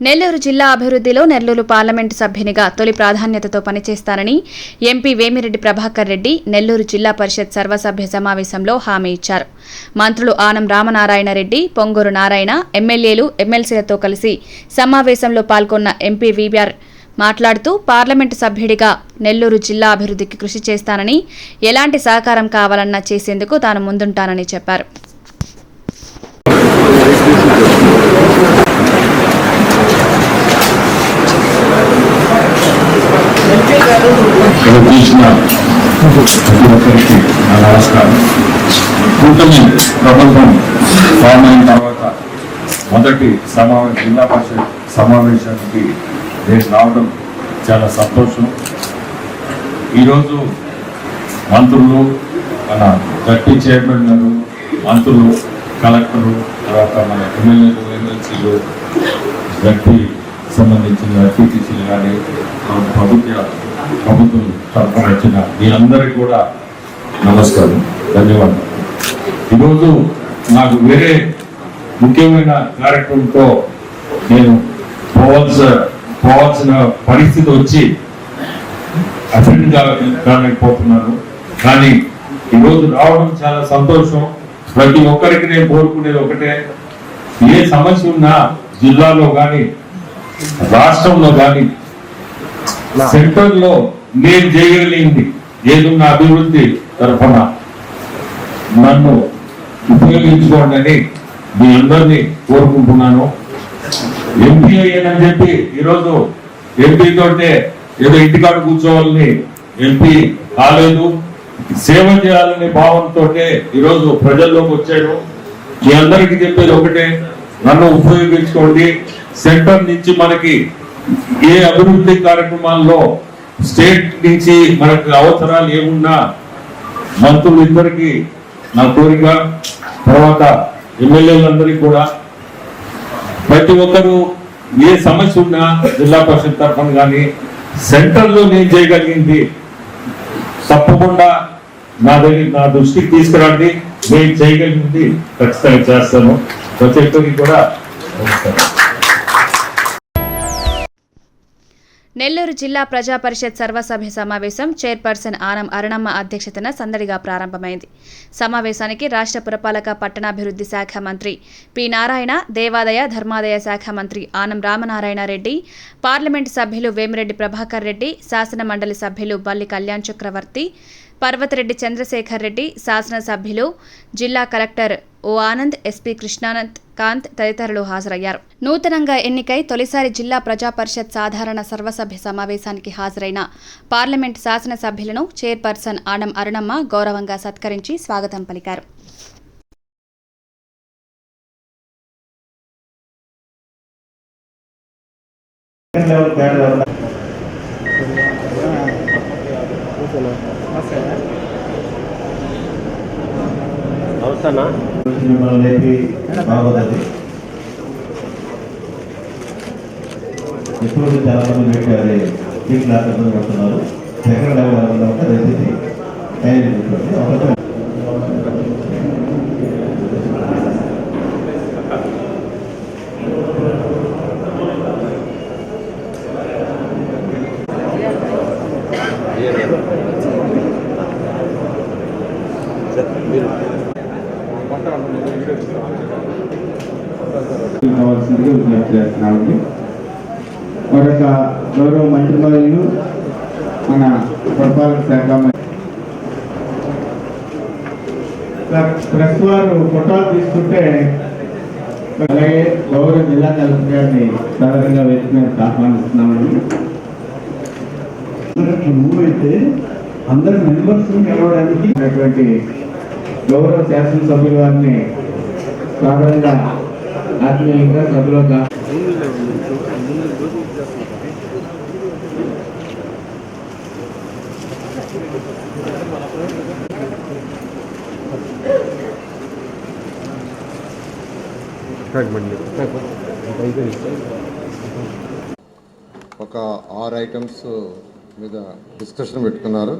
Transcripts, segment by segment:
నెల్లూరు జిల్లా అభివృద్ధిలో నెల్లూరు పార్లమెంటు సభ్యునిగా తొలి ప్రాధాన్యతతో పనిచేస్తానని ఎంపీ వేమిరెడ్డి ప్రభాకర్ రెడ్డి నెల్లూరు జిల్లా పరిషత్ సర్వసభ్య సమావేశంలో హామీ ఇచ్చారు. మంత్రులు ఆనం రామనారాయణ రెడ్డి పొంగూరు నారాయణ ఎమ్మెల్యేలు ఎమ్మెల్సీలతో కలిసి సమావేశంలో పాల్గొన్న ఎంపీ వీబీఆర్ మాట్లాడుతూ పార్లమెంటు సభ్యుడిగా నెల్లూరు జిల్లా అభివృద్ధికి కృషి చేస్తానని ఎలాంటి సహకారం కావాలన్నా చేసేందుకు తాను ముందుంటానని చెప్పారు. ఇక్కడ ప్రతి ఒక్కరికి నా నమస్కారం. కూటమి ప్రభుత్వం ఫామ్ అయిన తర్వాత మొదటి సమావేశ జిల్లా పరిషత్ సమావేశానికి నేను రావడం చాలా సంతోషం. ఈరోజు మంత్రులు మన గట్టి చైర్మన్ గారు మంత్రులు కలెక్టరు తర్వాత మన ఎమ్మెల్యేలు ఎమ్మెల్సీలు గట్టి సంబంధించిన టీటీసీలు కానీ ప్రభుత్వ ప్రభుత్వం తరఫున వచ్చిన మీ అందరికి కూడా నమస్కారం. ధన్యవాదాలు. ఈరోజు నాకు వేరే ముఖ్యమైన కార్యక్రమంతో నేను పోవాల్సిన పోవాల్సిన పరిస్థితి వచ్చి అటెండ్ కాలేకపోతున్నాను. కానీ ఈరోజు రావడం చాలా సంతోషం. ప్రతి ఒక్కరికి నేను కోరుకునేది ఒకటే. ఏ సమస్య ఉన్నా జిల్లాలో కానీ రాష్ట్రంలో కానీ సెంటర్లో నేను చేయగలిగింది ఏదున్న అభివృద్ధి తరఫున నన్ను ఉపయోగించుకోండి అని మీ అందరినీ కోరుకుంటున్నాను. ఎంపీ అయ్యానని చెప్పి ఈరోజు ఎంపీ తోటే ఏదో ఇంటికాడ కూర్చోవాలని ఎంపీ కాలేదు. సేవ చేయాలనే భావంతో ఈరోజు ప్రజల్లోకి వచ్చాను మీ అందరికీ చెప్పేది ఒకటే నన్ను ఉపయోగించుకోండి. సెంటర్ నుంచి మనకి ఏ అభివృద్ధి కార్యక్రమాల్లో స్టేట్ నుంచి మనకు అవసరాలు ఏమున్నా మంత్రులు ఇద్దరికి నా కోరిక తర్వాత ఎమ్మెల్యేలందరికీ కూడా. ప్రతి ఒక్కరూ ఏ సమస్య ఉన్నా జిల్లా పరిషత్ తరఫున కానీ సెంటర్లో నేను చేయగలిగింది తప్పకుండా నా దగ్గర నా దృష్టికి తీసుకురండి. నేను చేయగలిగింది ఖచ్చితంగా చేస్తాను. ప్రతి ఒక్కరికి కూడా నెల్లూరు జిల్లా ప్రజా పరిషత్ సర్వసభ్య సమావేశం చైర్పర్సన్ ఆనం అరుణమ్మ అధ్యక్షతన సందడిగా ప్రారంభమైంది. సమావేశానికి రాష్ట్ర పురపాలక పట్టణాభివృద్ధి శాఖ మంత్రి పి నారాయణ దేవాదాయ ధర్మాదాయ శాఖ మంత్రి ఆనం రామనారాయణ రెడ్డి పార్లమెంటు సభ్యులు వేమిరెడ్డి ప్రభాకర్ రెడ్డి శాసన మండలి సభ్యులు బల్లి కళ్యాణ్ చక్రవర్తి పర్వతరెడ్డి చంద్రశేఖర్ రెడ్డి శాసనసభ్యులు జిల్లా collector O Anand SP Krishnanand Kanth తదితరులు హాజరయ్యారు. నూతనంగా ఎన్నికై తొలిసారి జిల్లా ప్రజా పరిషత్ సాధారణ సర్వసభ్య సమావేశానికి హాజరైన పార్లమెంట్ శాసనసభ్యులను చైర్పర్సన్ ఆనం అరుణమ్మ గౌరవంగా సత్కరించి స్వాగతం పలికారు. అవసరనా మిమ్మల్ని చాలా మంది పెట్టారు ఈ క్లాస్ పడుతున్నారు సెకండ్ లెవెల్ ఉంటే కావాల్సిందిగా విజ్ఞప్తి చేస్తున్నామండి. మరొక గౌరవ మంత్రివర్యులు మన పురపాలక శాఖ ప్రెస్ వారు ఫోటోలు తీసుకుంటే అలాగే గౌరవ జిల్లా కలెక్టర్ గారిని సాధారణంగా వేదిక మీద ఆహ్వానిస్తున్నామండి అయితే అందరి మెంబర్స్ కలవడానికి గౌరవ శాసనసభ్యుల వారిని సాధారణంగా ఆత్మీయంగా సభలోగా ఒక ఆరు ఐటమ్స్ మీద డిస్కషన్ పెట్టుకున్నారు.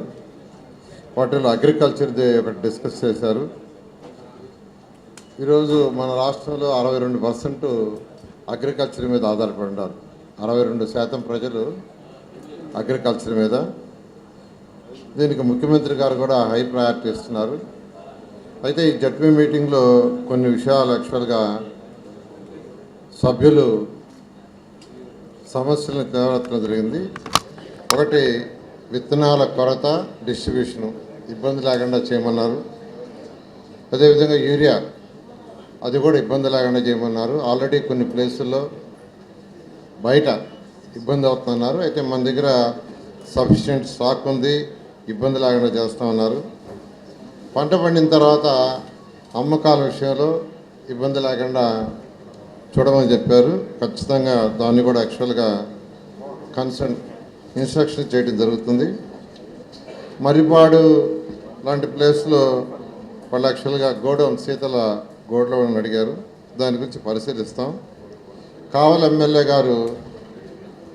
వాటిలో అగ్రికల్చర్ది ఒకటి డిస్కస్ చేశారు. ఈరోజు మన రాష్ట్రంలో అరవై రెండు పర్సెంట్ అగ్రికల్చర్ మీద ఆధారపడి ఉన్నారు. అరవై రెండు శాతం ప్రజలు అగ్రికల్చర్ మీద. దీనికి ముఖ్యమంత్రి గారు కూడా హై ప్రయారిటీ ఇస్తున్నారు. అయితే ఈ జడ్పీ మీటింగ్లో కొన్ని విషయాలు యాక్చువల్గా సభ్యులు సమస్యలను తేవడం జరిగింది. ఒకటి విత్తనాల కొరత డిస్ట్రిబ్యూషను ఇబ్బంది లేకుండా చేయమన్నారు. అదేవిధంగా యూరియా అది కూడా ఇబ్బంది లేకుండా చేయమన్నారు. ఆల్రెడీ కొన్ని ప్లేసుల్లో బయట ఇబ్బంది అవుతున్నారు. అయితే మన దగ్గర సఫిషియెంట్ స్టాక్ ఉంది. ఇబ్బంది లేకుండా చేస్తామన్నారు పంట పండిన తర్వాత అమ్మకాల విషయంలో ఇబ్బంది లేకుండా చూడమని చెప్పారు. ఖచ్చితంగా దాన్ని కూడా యాక్చువల్గా కన్సర్న్ ఇన్స్ట్రక్షన్ చేయడం జరుగుతుంది. మరిపాడు లాంటి ప్లేస్లో వాళ్ళు యాక్చువల్గా గోడౌన్ శీతల గోడౌన్ అడిగారు. దాని గురించి పరిశీలిస్తాం. కావల ఎమ్మెల్యే గారు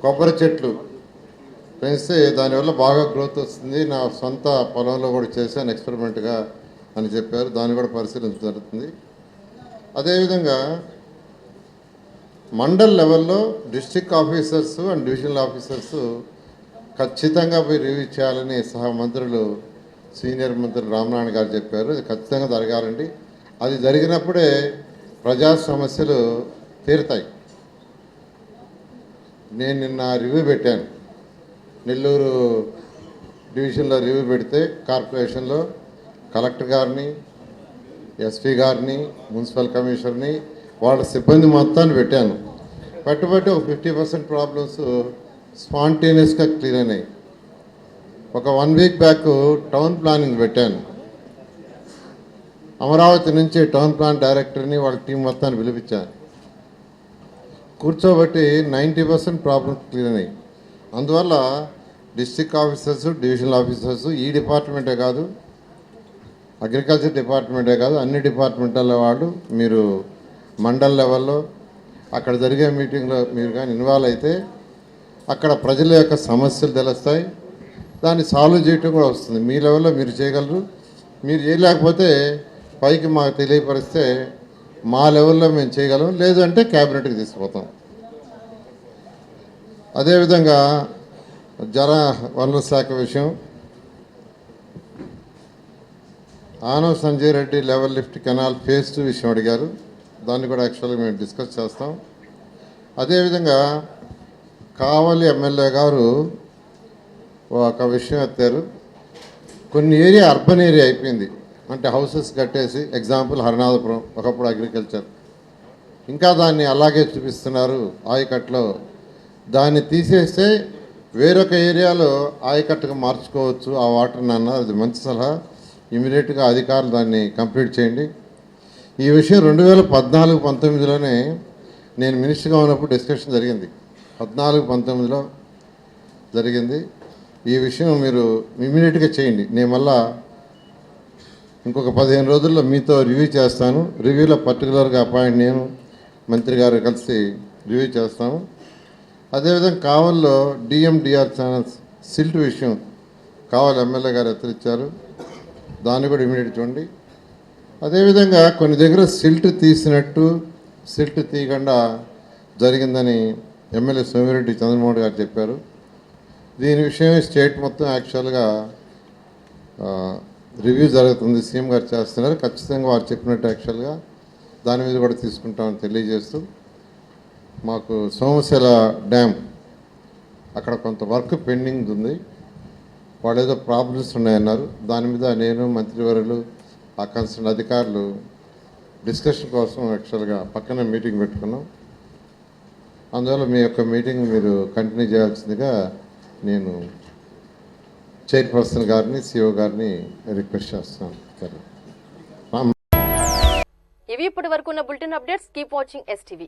కొబ్బరి చెట్లు పెంచితే దానివల్ల బాగా గ్రోత్ వస్తుంది. నా సొంత పొలంలో కూడా చేశాను ఎక్స్పెరిమెంట్గా అని చెప్పారు. దాన్ని కూడా పరిశీలించడం జరుగుతుంది. అదేవిధంగా మండల్ లెవెల్లో district officers and divisional officers ఖచ్చితంగా పోయి రివ్యూ చేయాలని సహా మంత్రులు సీనియర్ మంత్రులు రామనారాయణ గారు చెప్పారు. అది ఖచ్చితంగా జరగాలండి. అది జరిగినప్పుడే ప్రజా సమస్యలు తీరుతాయి. నేను నిన్న రివ్యూ పెట్టాను. నెల్లూరు డివిజన్లో రివ్యూ పెడితే కార్పొరేషన్లో కలెక్టర్ గారిని ఎస్పీ గారిని మున్సిపల్ కమిషనర్ని వాళ్ళ సిబ్బంది మొత్తాన్ని పెట్టాను. పట్టుబట్టి ఒక ఫిఫ్టీ పర్సెంట్ ప్రాబ్లమ్స్ స్పాంటేనియస్గా క్లియర్ అయినాయి. ఒక one week back town planning పెట్టాను. అమరావతి నుంచి టౌన్ ప్లాన్ డైరెక్టర్ని వాళ్ళ టీం మొత్తాన్ని పిలిపించాను. కూర్చోబట్టి నైంటీ పర్సెంట్ ప్రాబ్లమ్స్ క్లియర్ అయినాయి. అందువల్ల డిస్ట్రిక్ట్ ఆఫీసర్స్ డివిజనల్ ఆఫీసర్స్ ఈ డిపార్ట్మెంటే కాదు అగ్రికల్చర్ డిపార్ట్మెంటే కాదు అన్ని డిపార్ట్మెంటల వాళ్ళు మీరు మండల్ లెవెల్లో అక్కడ జరిగే మీటింగ్లో మీరు కానీ ఇన్వాల్వ్ అయితే అక్కడ ప్రజల యొక్క సమస్యలు తెలుస్తాయి. దాన్ని సాల్వ్ చేయటం కూడా వస్తుంది. మీ లెవెల్లో మీరు చేయగలరు. మీరు చేయలేకపోతే పైకి మాకు తెలియపరిస్తే మా లెవెల్లో మేము చేయగలం. లేదు అంటే క్యాబినెట్కి తీసుకుపోతాం. అదేవిధంగా జల వనరుల శాఖ విషయం. ఆనవ్ Sanjay Reddy level lift canal phase two విషయం అడిగారు. దాన్ని కూడా యాక్చువల్గా మేము డిస్కస్ చేస్తాం. అదేవిధంగా కావలి ఎమ్మెల్యే గారు ఒక విషయం ఎత్తారు. కొన్ని ఏరియా అర్బన్ ఏరియా అయిపోయింది. అంటే హౌసెస్ కట్టేసి ఎగ్జాంపుల్ హరినాథపురం ఒకప్పుడు అగ్రికల్చర్. ఇంకా దాన్ని అలాగే చూపిస్తున్నారు ఆయకట్లో. దాన్ని తీసేస్తే వేరొక ఏరియాలో ఆయకట్టుగా మార్చుకోవచ్చు ఆ వాటర్ని అన్నారు అది మంచి సలహా. ఇమీడియట్గా అధికారులు దాన్ని కంప్లీట్ చేయండి. ఈ విషయం రెండు వేల పద్నాలుగు పంతొమ్మిదిలోనే నేను మినిస్టర్గా ఉన్నప్పుడు డిస్కషన్ జరిగింది. పద్నాలుగు పంతొమ్మిదిలో జరిగింది. ఈ విషయం మీరు ఇమీడియట్గా చేయండి. నేను మళ్ళా ఇంకొక పదిహేను రోజుల్లో మీతో రివ్యూ చేస్తాను. రివ్యూలో పర్టికులర్గా అపాయింట్ నేను మంత్రి గారు కలిసి రివ్యూ చేస్తాము. అదేవిధంగా కావల్లో డిఎండిఆర్ ఛానల్స్ సిల్ట్ విషయం కావాలి ఎమ్మెల్యే గారు హెచ్చరించారు. దాన్ని కూడా ఇమీడియట్ చూడండి. అదేవిధంగా కొన్ని దగ్గర సిల్ట్ తీసినట్టు సిల్ట్ తీయకుండా జరిగిందని ఎమ్మెల్యే సోమిరెడ్డి చంద్రమోహన్ గారు చెప్పారు. దీని విషయమే స్టేట్ మొత్తం యాక్చువల్గా రివ్యూ జరుగుతుంది. సీఎం గారు చేస్తున్నారు. ఖచ్చితంగా వారు చెప్పినట్టు యాక్చువల్గా దాని మీద కూడా తీసుకుంటామని తెలియజేస్తూ మాకు సోమశిల డ్యామ్ అక్కడ కొంత వర్క్ పెండింగ్ ఉంది. వాళ్ళు ఏదో ప్రాబ్లమ్స్ ఉన్నాయన్నారు. దాని మీద నేను మంత్రివర్యులు ఆ కన్సర్న్ అధికారులు డిస్కషన్ కోసం యాక్చువల్గా పక్కన మీటింగ్ పెట్టుకున్నాం. అందువల్ల మీ యొక్క మీటింగ్ మీరు కంటిన్యూ చేయాల్సిందిగా నేను చైర్పర్సన్ గారిని సిఓ గారిని రిక్వెస్ట్ చేస్తున్నాను సరే. ఇవి ఇప్పటి వరకు ఉన్న bulletin updates. Keep watching STV.